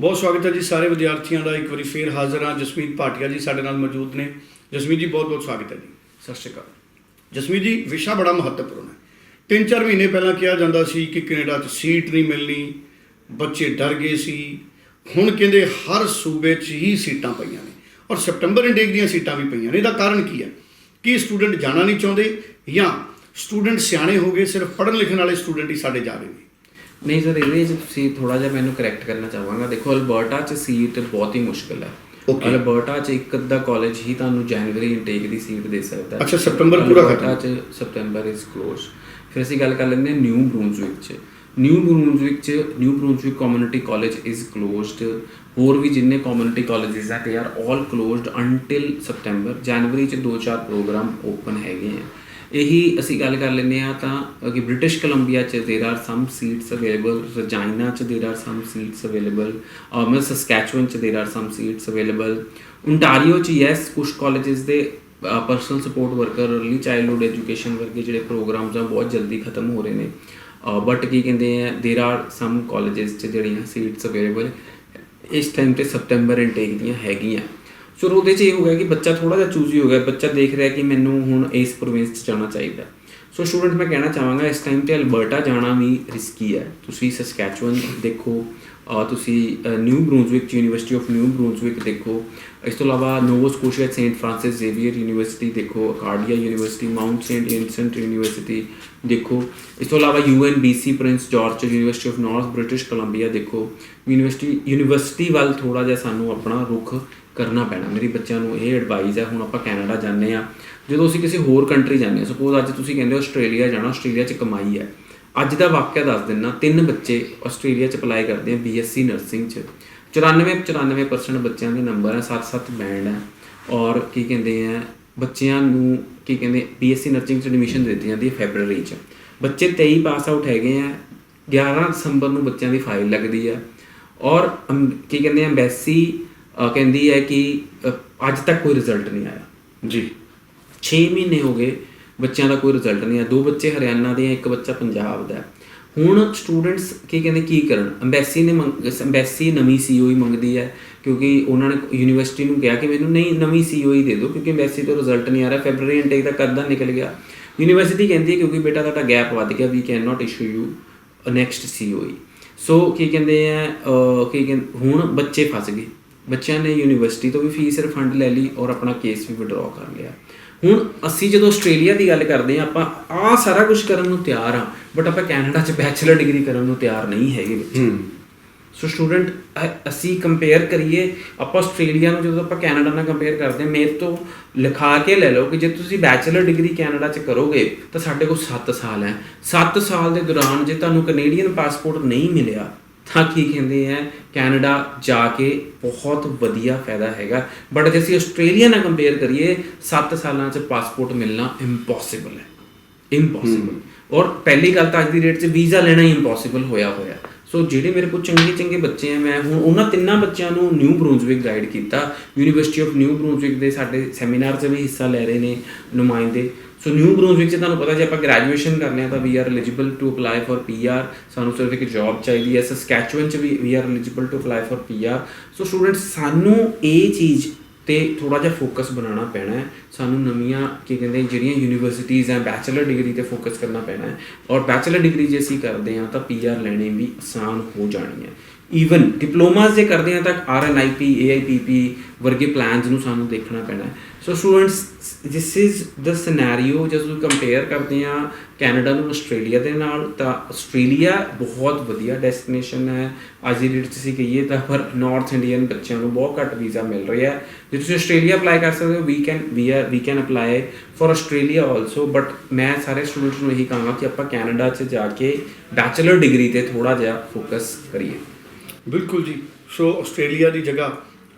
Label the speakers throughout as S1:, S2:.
S1: ਬਹੁਤ ਸਵਾਗਤ ਹੈ ਜੀ ਸਾਰੇ ਵਿਦਿਆਰਥੀਆਂ ਦਾ। ਇੱਕ ਵਾਰੀ ਫੇਰ ਹਾਜ਼ਰ ਹਾਂ ਜਸਮੀਤ ਭਾਟੀਆ ਜੀ ਸਾਡੇ ਨਾਲ ਮੌਜੂਦ ਨੇ। ਜਸਮੀਤ ਜੀ, ਬਹੁਤ ਬਹੁਤ ਸਵਾਗਤ ਹੈ ਜੀ।
S2: ਸਤਿ ਸ਼੍ਰੀ ਅਕਾਲ।
S1: ਜਸਮੀਤ ਜੀ, ਵਿਸ਼ਾ ਬੜਾ ਮਹੱਤਵਪੂਰਨ ਹੈ। ਤਿੰਨ ਚਾਰ ਮਹੀਨੇ ਪਹਿਲਾਂ ਕਿਹਾ ਜਾਂਦਾ ਸੀ ਕਿ ਕੈਨੇਡਾ 'ਚ ਸੀਟ ਨਹੀਂ ਮਿਲਣੀ, ਬੱਚੇ ਡਰ ਗਏ ਸੀ। ਹੁਣ ਕਹਿੰਦੇ ਹਰ ਸੂਬੇ 'ਚ ਹੀ ਸੀਟਾਂ ਪਈਆਂ ਨੇ ਔਰ ਸੈਪਟੰਬਰ ਇਨਟੇਕ ਦੀਆਂ ਸੀਟਾਂ ਵੀ ਪਈਆਂ ਨੇ। ਇਹਦਾ ਕਾਰਨ ਕੀ ਹੈ? ਕਿ ਸਟੂਡੈਂਟ ਜਾਣਾ ਨਹੀਂ ਚਾਹੁੰਦੇ ਜਾਂ ਸਟੂਡੈਂਟ ਸਿਆਣੇ ਹੋ ਗਏ, ਸਿਰਫ ਪੜ੍ਹਨ ਲਿਖਣ ਵਾਲੇ ਸਟੂਡੈਂਟ ਹੀ ਸਾਡੇ ਜਾ ਰਹੇ ਨੇ?
S2: ਨਹੀਂ ਸਰ ਇਹਦੇ ਵਿੱਚ ਤੁਸੀਂ ਥੋੜਾ ਜਿਹਾ ਮੈਨੂੰ ਕਰੈਕਟ ਕਰਨਾ ਚਾਹਾਂਗਾ। ਦੇਖੋ ਅਲਬਰਟਾ 'ਚ ਸੀਟ ਬਹੁਤ ਹੀ ਮੁਸ਼ਕਲ ਹੈ. ਅਲਬਰਟਾ 'ਚ ਇੱਕ ਅੱਧਾ ਕਾਲਜ ਹੀ ਤੁਹਾਨੂੰ ਜਨਵਰੀ ਇਨਟੇਕ ਦੀ ਸੀਟ ਦੇ ਸਕਦਾ ਹੈ।
S1: ਅੱਛਾ, ਸਤੰਬਰ ਪੂਰਾ ਖਤਮ।
S2: 'ਚ ਸਤੰਬਰ ਇਜ਼ ਕਲੋਜ਼ ਫਿਰ ਅਸੀਂ ਗੱਲ ਕਰ ਲੈਂਦੇ ਹਾਂ ਨਿਊ ਬਰੂਨਜ਼ਵਿਕ 'ਚ। ਨਿਊ ਬਰੂਨਜ਼ਵਿਕ 'ਚ New Brunswick community college is closed ਹੋਰ ਵੀ ਜਿੰਨੇ ਕਮਿਊਨਿਟੀ ਕਾਲਜਸ ਆ they are all closed until September ਜਨਵਰੀ 'ਚ ਦੋ ਚਾਰ ਪ੍ਰੋਗਰਾਮ ਓਪਨ ਹੈਗੇ ਆ। ਇਹੀ ਅਸੀਂ ਗੱਲ ਕਰ ਲੈਂਦੇ ਆ ਤਾਂ ਕਿ ਬ੍ਰਿਟਿਸ਼ ਕੋਲੰਬੀਆ ਚ there are some seats available Regina ਚ there are some seats available ਮੈਂ ਸਸਕੈਚੁਅਨ ਚ there are some seats available Ontario ਚ ਯੈਸ ਕੁਝ ਕਾਲਜਸ ਦੇ personal support worker early childhood education ਵਰਗੇ ਜਿਹੜੇ ਪ੍ਰੋਗਰਾਮਸ ਆ ਬਹੁਤ ਜਲਦੀ ਖਤਮ ਹੋ ਰਹੇ ਨੇ ਬਟ ਕੀ ਕਹਿੰਦੇ ਆ देयर ਆਰ ਸਮ ਕਾਲਜਸ ਚ ਜਿਹੜੀਆਂ ਸੀਟਸ ਅਵੇਲੇਬਲ ਇਸ ਟਾਈਮ ਤੇ ਸਪਟੈਂਬਰ ਇਨਟੇਕ ਦੀਆਂ ਹੈਗੀਆਂ ਸੋ ਉਹਦੇ 'ਚ ਇਹ ਹੋ ਗਿਆ ਕਿ ਬੱਚਾ ਥੋੜਾ ਜਿਹਾ ਚੂਜ਼ੀ ਹੋ ਗਿਆ, ਬੱਚਾ ਦੇਖ ਰਿਹਾ ਕਿ ਮੈਨੂੰ ਹੁਣ ਇਸ ਪ੍ਰੋਵਿੰਸ 'ਚ ਜਾਣਾ ਚਾਹੀਦਾ। ਸੋ ਸਟੂਡੈਂਟ ਮੈਂ ਕਹਿਣਾ ਚਾਹਾਂਗਾ ਇਸ ਟਾਈਮ ਤੇ ਅਲਬਰਟਾ ਜਾਣਾ ਵੀ ਰਿਸਕੀ ਹੈ। ਤੁਸੀਂ ਸਸਕੈਚੁਅਨ ਦੇਖੋ ਤੁਸੀਂ New Brunswick University of New Brunswick ਦੇਖੋ। ਇਸ ਤੋਂ ਇਲਾਵਾ Nova Scotia Saint Francis Xavier University ਦੇਖੋ Acadia University Mount Saint Vincent University ਦੇਖੋ। ਇਸ ਤੋਂ ਇਲਾਵਾ UNBC Prince George University of North British Columbia ਦੇਖੋ। ਯੂਨੀਵਰਸਿਟੀ ਯੂਨੀਵਰਸਿਟੀ ਵੱਲ ਥੋੜਾ ਜਿਹਾ ਸਾਨੂੰ ਆਪਣਾ ਰੁਖ ਕਰਨਾ ਪੈਣਾ। ਮੇਰੀ ਬੱਚਿਆਂ ਨੂੰ ਇਹ ਐਡਵਾਈਸ ਹੈ ਹੁਣ ਆਪਾਂ ਕੈਨੇਡਾ ਜਾਂਦੇ ਆ ਜਦੋਂ ਅਸੀਂ ਕਿਸੇ ਹੋਰ ਕੰਟਰੀ ਜਾਂਦੇ ਆ ਸਪੋਜ਼ ਅੱਜ ਤੁਸੀਂ ਕਹਿੰਦੇ ਹੋ ਆਸਟ੍ਰੇਲੀਆ ਜਾਣਾ ਆਸਟ੍ਰੇਲੀਆ 'ਚ ਕਮਾਈ ਹੈ। ਅੱਜ ਦਾ ਵਾਕਿਆ ਦੱਸ ਦਿੰਨਾ ਤਿੰਨ ਬੱਚੇ ਆਸਟ੍ਰੇਲੀਆ 'ਚ ਅਪਲਾਈ ਕਰਦੇ ਆ ਬੀਐਸਸੀ ਨਰਸਿੰਗ 'ਚ। 94 94% ਬੱਚਿਆਂ ਦੇ ਨੰਬਰ ਹੈ 7-7 ਬੈਂਡ ਹੈ। ਔਰ ਕੀ ਕਹਿੰਦੇ ਆ ਬੱਚਿਆਂ ਨੂੰ ਕੀ ਕਹਿੰਦੇ ਬੀਐਸਸੀ ਨਰਸਿੰਗ 'ਚ ਐਡਮਿਸ਼ਨ ਦਿੱਤੀ ਜਾਂਦੀ ਹੈ ਫੈਬਰੂਅਰੀ 'ਚ। ਬੱਚੇ 23 ਪਾਸ ਆਊਟ ਹੈਗੇ ਆ 11 ਦਸੰਬਰ ਨੂੰ ਬੱਚਿਆਂ ਦੀ ਫਾਈਲ ਲੱਗਦੀ ਹੈ। ਔਰ ਅਮ, ਕੀ ਕਹਿੰਦੇ ਆ ਐਮਬੈਸੀ ਕਹਿੰਦੀ ਹੈ ਕਿ ਅੱਜ ਤੱਕ ਕੋਈ ਰਿਜ਼ਲਟ ਨਹੀਂ ਆਇਆ।
S1: ਜੀ।
S2: 6 ਮਹੀਨੇ ਹੋ ਗਏ ਬੱਚਿਆਂ ਦਾ ਕੋਈ ਰਿਜ਼ਲਟ ਨਹੀਂ ਆ ਦੋ ਬੱਚੇ ਹਰਿਆਣਾ ਦੇ ਆ ਇੱਕ ਬੱਚਾ ਪੰਜਾਬ ਦਾ। ਹੈ। ਹੁਣ ਸਟੂਡੈਂਟਸ ਕੀ ਕਹਿੰਦੇ ਕੀ ਕਰਨ? ਐਮਬੈਸੀ ਨੇ ਐਮਬੈਸੀ ਨਵੀਂ ਸੀਓਈ ਮੰਗਦੀ ਹੈ ਕਿਉਂਕਿ ਉਹਨਾਂ ਨੇ ਯੂਨੀਵਰਸਿਟੀ ਨੂੰ ਕਿਹਾ ਕਿ ਮੈਨੂੰ ਨਹੀਂ ਨਵੀਂ ਸੀਓਈ ਦੇ ਦਿਓ ਕਿਉਂਕਿ ਐਮਬੈਸੀ ਤੋਂ ਰਿਜ਼ਲਟ ਨਹੀਂ ਆ ਰਿਹਾ। ਫੈਬਰੂਅਰੀ ਇਨਟੇਕ ਦਾ ਕਦੋਂ ਨਿਕਲ ਗਿਆ। ਯੂਨੀਵਰਸਿਟੀ ਕਹਿੰਦੀ ਹੈ ਕਿਉਂਕਿ ਬੇਟਾ ਤੁਹਾਡਾ ਗੈਪ ਵੱਧ ਗਿਆ we can not issue you next COE so ਕੀ ਕਹਿੰਦੇ ਆ ਕੀ ਕਹਿੰਦੇ ਹੁਣ ਬੱਚੇ ਫਸ ਗਏ। ਬੱਚਿਆਂ ਨੇ ਯੂਨੀਵਰਸਿਟੀ ਤੋਂ ਵੀ ਫੀਸ ਰਿਫੰਡ ਲੈ ਲਈ ਔਰ ਆਪਣਾ ਕੇਸ ਵੀ ਵਿਡਰਾਅ ਕਰ ਲਿਆ। ਹੁਣ ਅਸੀਂ ਜਦੋਂ ਆਸਟ੍ਰੇਲੀਆ ਦੀ ਗੱਲ ਕਰਦੇ ਹਾਂ ਆਪਾਂ ਆ ਸਾਰਾ ਕੁਝ ਕਰਨ ਨੂੰ ਤਿਆਰ ਆ ਬਟ ਆਪਾਂ ਕੈਨੇਡਾ 'ਚ ਬੈਚਲਰ ਡਿਗਰੀ ਕਰਨ ਨੂੰ ਤਿਆਰ ਨਹੀਂ ਹੈਗੇ ਬੱਚੇ ਸੋ ਸਟੂਡੈਂਟ ਅਸੀਂ ਕੰਪੇਅਰ ਕਰੀਏ ਆਪਾਂ ਆਸਟ੍ਰੇਲੀਆ ਨੂੰ ਜਦੋਂ ਆਪਾਂ ਕੈਨੇਡਾ ਨਾਲ ਕੰਪੇਅਰ ਕਰਦੇ ਮੇਰੇ ਤੋਂ ਲਿਖਾ ਕੇ ਲੈ ਲਓ ਕਿ ਜੇ ਤੁਸੀਂ ਬੈਚਲਰ ਡਿਗਰੀ ਕੈਨੇਡਾ 'ਚ ਕਰੋਗੇ ਤਾਂ ਸਾਡੇ ਕੋਲ 7 ਸਾਲ ਹੈ। 7 ਸਾਲ ਦੇ ਦੌਰਾਨ ਜੇ ਤੁਹਾਨੂੰ ਕੈਨੇਡੀਅਨ ਪਾਸਪੋਰਟ ਨਹੀਂ ਮਿਲਿਆ ਤਾਂ ਕੀ ਕਹਿੰਦੇ ਆ ਕੈਨੇਡਾ ਜਾ ਕੇ ਬਹੁਤ ਵਧੀਆ ਫਾਇਦਾ ਹੈਗਾ। ਬਟ ਜੇ ਅਸੀਂ ਆਸਟ੍ਰੇਲੀਆ ਨਾਲ ਕੰਪੇਅਰ ਕਰੀਏ 7 ਸਾਲਾਂ 'ਚ ਪਾਸਪੋਰਟ ਮਿਲਣਾ ਇੰਪੋਸੀਬਲ ਹੈ। ਇੰਪੋਸੀਬਲ ਔਰ ਪਹਿਲੀ ਗੱਲ ਤਾਂ ਅੱਜ ਦੀ ਡੇਟ 'ਚ ਵੀਜ਼ਾ ਲੈਣਾ ਹੀ ਇੰਪੋਸੀਬਲ ਹੋਇਆ ਹੋਇਆ। ਸੋ ਜਿਹੜੇ ਮੇਰੇ ਕੋਲ ਚੰਗੇ ਚੰਗੇ ਬੱਚੇ ਆ, ਮੈਂ ਹੁਣ ਉਹਨਾਂ ਤਿੰਨਾਂ ਬੱਚਿਆਂ ਨੂੰ ਨਿਊ ਬਰੂਨਜ਼ਵਿਕ ਗਾਈਡ ਕੀਤਾ। ਯੂਨੀਵਰਸਿਟੀ ਆਫ ਨਿਊ ਬਰੂਨਜ਼ਵਿਕ ਦੇ ਸਾਡੇ ਸੈਮੀਨਾਰ 'ਚ ਵੀ ਹਿੱਸਾ ਲੈ ਰਹੇ ਨੇ ਨੁਮਾਇੰਦੇ। ਸੋ ਨਿਊ ਬਰੂਨਜ਼ਵਿਕ 'ਚ ਤੁਹਾਨੂੰ ਪਤਾ ਜੇ ਆਪਾਂ ਗ੍ਰੈਜੂਏਸ਼ਨ ਕਰਨੇ ਆ ਤਾਂ we are eligible to apply for PR ਸਾਨੂੰ ਸਿਰਫ ਇੱਕ ਜੌਬ ਚਾਹੀਦੀ ਹੈ। ਸਕੈਚੂਅਨ 'ਚ ਵੀ we are eligible to apply for PR so students ਸਾਨੂੰ ਇਹ ਚੀਜ਼ ਤੇ ਥੋੜਾ ਜਿਹਾ ਫੋਕਸ ਬਣਾਉਣਾ ਪੈਣਾ ਹੈ। ਸਾਨੂੰ ਨਵੀਆਂ ਕੀ ਕਹਿੰਦੇ ਜਿਹੜੀਆਂ ਯੂਨੀਵਰਸਿਟੀਆਂ ਹੈ ਬੈਚਲਰ ਡਿਗਰੀ ਤੇ ਫੋਕਸ ਕਰਨਾ ਪੈਣਾ ਹੈ। ਔਰ ਬੈਚਲਰ ਡਿਗਰੀ ਜੇ ਅਸੀਂ ਕਰਦੇ ਹਾਂ ਤਾਂ ਪੀਆਰ ਲੈਣੇ ਵੀ ਆਸਾਨ ਹੋ ਜਾਣੀ ਹੈ ਈਵਨ ਡਿਪਲੋਮਾਸ ਜੇ ਕਰਦੇ ਹਾਂ ਤਾਂ ਆਰਐਨਆਈਪੀ ਏਆਈਪੀਪੀ ਵਰਗੇ ਪਲਾਨਸ ਨੂੰ ਸਾਨੂੰ ਦੇਖਣਾ ਪੈਣਾ ਹੈ। So students this is the scenario ਜਦੋਂ ਕੰਪੇਅਰ ਕਰਦੇ ਹਾਂ ਕੈਨੇਡਾ ਨੂੰ ਆਸਟ੍ਰੇਲੀਆ ਦੇ ਨਾਲ, ਤਾਂ ਆਸਟ੍ਰੇਲੀਆ ਬਹੁਤ ਵਧੀਆ ਡੈਸਟੀਨੇਸ਼ਨ ਹੈ। ਅੱਜ ਦੀ ਡੇਟ 'ਚ ਅਸੀਂ ਕਹੀਏ ਤਾਂ ਪਰ ਨਾਰਥ ਇੰਡੀਅਨ ਬੱਚਿਆਂ ਨੂੰ ਬਹੁਤ ਘੱਟ ਵੀਜ਼ਾ ਮਿਲ ਰਿਹਾ ਹੈ। ਜੇ ਤੁਸੀਂ ਆਸਟ੍ਰੇਲੀਆ ਅਪਲਾਈ ਕਰ ਸਕਦੇ ਹੋ we can we are we can apply for Australia also but ਮੈਂ ਸਾਰੇ ਸਟੂਡੈਂਟਸ ਨੂੰ ਇਹੀ ਕਹਾਂਗਾ ਕਿ ਆਪਾਂ ਕੈਨੇਡਾ 'ਚ ਜਾ ਕੇ ਬੈਚਲਰ ਡਿਗਰੀ ਤੇ ਥੋੜਾ ਜਿਹਾ ਫੋਕਸ ਕਰੀਏ।
S1: ਬਿਲਕੁਲ ਜੀ। ਸੋ ਆਸਟ੍ਰੇਲੀਆ ਦੀ ਜਗ੍ਹਾ,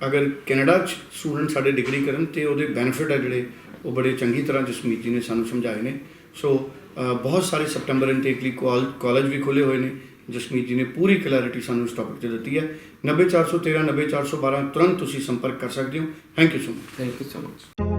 S1: ਅਗਰ ਕੈਨੇਡਾ ਚ ਸਟੂਡੈਂਟ ਸਾਡੇ ਡਿਗਰੀ ਕਰਨ ਤੇ ਉਹਦੇ ਬੈਨੀਫਿਟ ਹੈ ਜਿਹੜੇ, ਉਹ ਬੜੇ ਚੰਗੀ ਤਰ੍ਹਾਂ ਜਸਮੀਤ ਜੀ ਨੇ ਸਾਨੂੰ ਸਮਝਾਏ ਨੇ। ਸੋ ਬਹੁਤ ਸਾਰੇ ਸਪਟੰਬਰ ਇਨਟੇਕ ਲਈ ਕਾਲਜ ਵੀ ਖੁੱਲੇ ਹੋਏ ਨੇ। ਜਸਮੀਤ ਜੀ ਨੇ ਪੂਰੀ ਕਲੈਰਿਟੀ ਸਾਨੂੰ ਇਸ ਟੌਪਿਕ ਤੇ ਦਿੱਤੀ ਹੈ। 90413 90412 ਤੁਰੰਤ ਤੁਸੀਂ ਸੰਪਰਕ ਕਰ ਸਕਦੇ ਹੋ। Thank you so much
S2: thank you so much